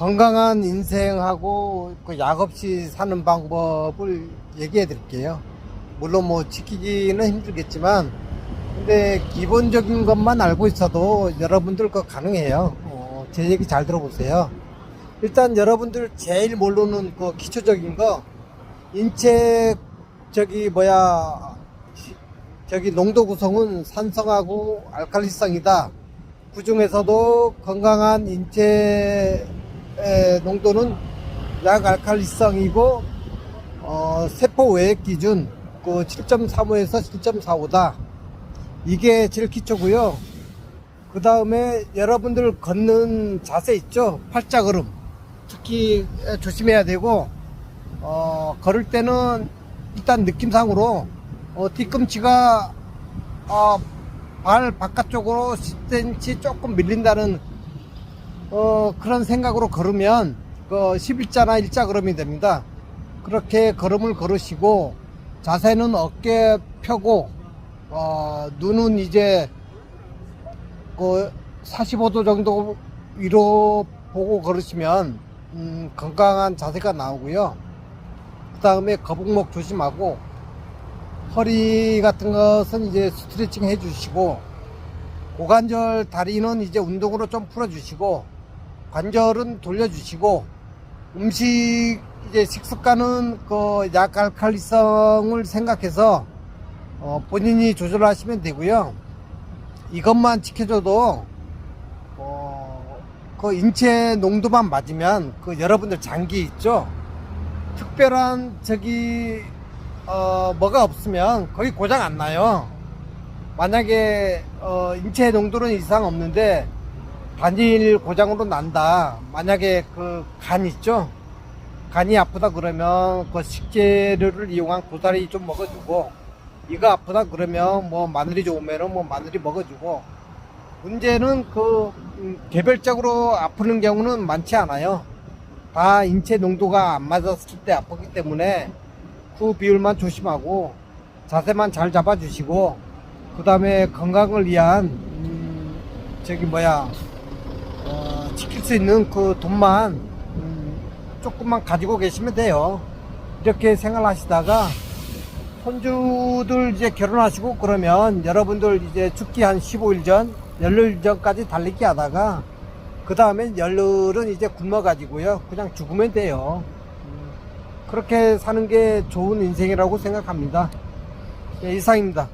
건강한 인생하고 그 약 없이 사는 방법을 얘기해 드릴게요. 물론 뭐 지키기는 힘들겠지만, 근데 기본적인 것만 알고 있어도 여러분들 그 가능해요. 어, 제 얘기 잘 들어보세요. 일단 여러분들 제일 모르는 그 기초적인 거, 인체, 저기 뭐야, 저기 농도 구성은 산성하고 알칼리성이다. 그 중에서도 건강한 인체 의 농도는 약 알칼리성이고 어, 세포 외액 기준 그 7.35에서 7.45다. 이게 제일 기초고요. 그 다음에 여러분들 걷는 자세 있죠? 팔자 걸음. 특히 조심해야 되고 어, 걸을 때는 일단 느낌상으로 어, 뒤꿈치가 어, 발 바깥쪽으로 10cm 조금 밀린다는 어, 그런 생각으로 걸으면 그 11자나 일자 걸음이 됩니다. 그렇게 걸음을 걸으시고 자세는 어깨 펴고 어, 눈은 이제 그 45도 정도 위로 보고 걸으시면 음, 건강한 자세가 나오고요. 그 다음에 거북목 조심하고 허리 같은 것은 이제 스트레칭 해주시고 고관절 다리는 이제 운동으로 좀 풀어주시고 관절은 돌려주시고 음식 이제 식습관은 그 약 알칼리성을 생각해서 어, 본인이 조절하시면 되고요. 이것만 지켜줘도 어, 그 인체 농도만 맞으면 그 여러분들 장기 있죠. 특별한 저기 어, 뭐가 없으면 거의 고장 안 나요. 만약에 어, 인체 농도는 이상 없는데 단일 고장으로 난다. 만약에 그 간 있죠? 간이 아프다 그러면 그 식재료를 이용한 고사리 좀 먹어주고 이거 아프다 그러면 뭐 마늘이 좋으면은 뭐 마늘이 먹어주고 문제는 그 음, 개별적으로 아프는 경우는 많지 않아요. 다 인체 농도가 안 맞았을 때 아프기 때문에 그 비율만 조심하고 자세만 잘 잡아주시고 그 다음에 건강을 위한 음, 저기 뭐야 어, 지킬 수 있는 그 돈만 음, 조금만 가지고 계시면 돼요. 이렇게 생활하시다가 손주들 이제 결혼하시고 그러면 여러분들 이제 죽기 한 15일 전, 열흘 전까지 달리기 하다가 그 다음에 열흘은 이제 굶어가지고요. 그냥 죽으면 돼요. 음, 그렇게 사는 게 좋은 인생이라고 생각합니다. 네, 이상입니다.